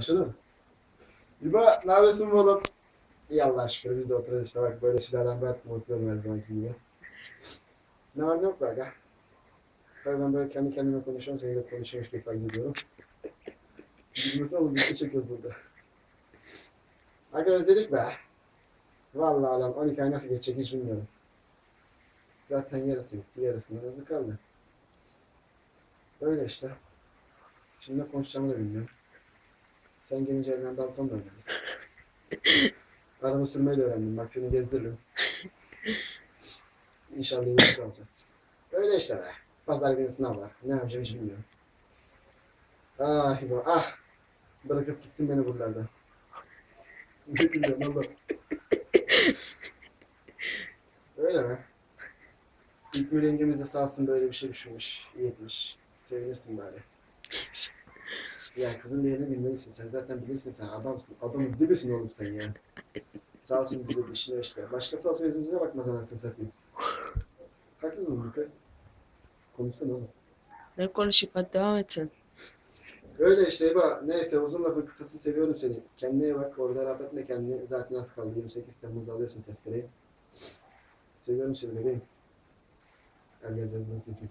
Başladı? İba ne yapıyorsun oğlum? İyi Allah aşkına biz de oturuyoruz işte bak böyle silahlar ben oturuyorum her zamanki gibi. Ne var ne yok be aga. Tabii ben böyle kendi kendime konuşuyorum, seninle konuşuyormuş gibi farz ediyorum. Bilmiyorsun oğlum bir şey çekiyoruz burada. Aga özledik be. Vallahi lan 12 ay nasıl geçecek hiç bilmiyorum. Zaten yarısı gitti, yarısından azı kaldı. Öyle işte. Şimdi ne konuşacağımı da bilmiyorum. Sen gelince elinden dalton da oynarız. Araba sürmeyi de öğrendim. Bak seni gezdiririm. İnşallah iyi bir olacağız. Öyle işte be. Pazar günü sınav var. Ne yapacağım hiç bilmiyorum. Ah İbo ah. Bırakıp gittin beni buralarda. Ne gülüyorsun oğlum? Öyle mi? İlknur yengemiz de sağ olsun böyle bir şey düşünmüş. İyi etmiş. Sevinirsin bari. Ya kızın değerini bilmelisin. Sen zaten bilirsin sen adamsın. Adamın dibisin oğlum sen ya. Sağ olsun bize düşünüyor işte. Başkası olsa yüzümüze bakmaz anasını satayım. Haksız mı Mülke? Konuşsana oğlum. Ne konuşayım hadi devam et sen. Öyle işte Eba. Neyse uzun lafın kısası seviyorum seni. Kendine iyi bak. Orada rahat etme kendini. Zaten az kaldı. 28 Temmuz'da alıyorsun tezkereyi. Seviyorum seni bebeğim. Biraz nasıl çek.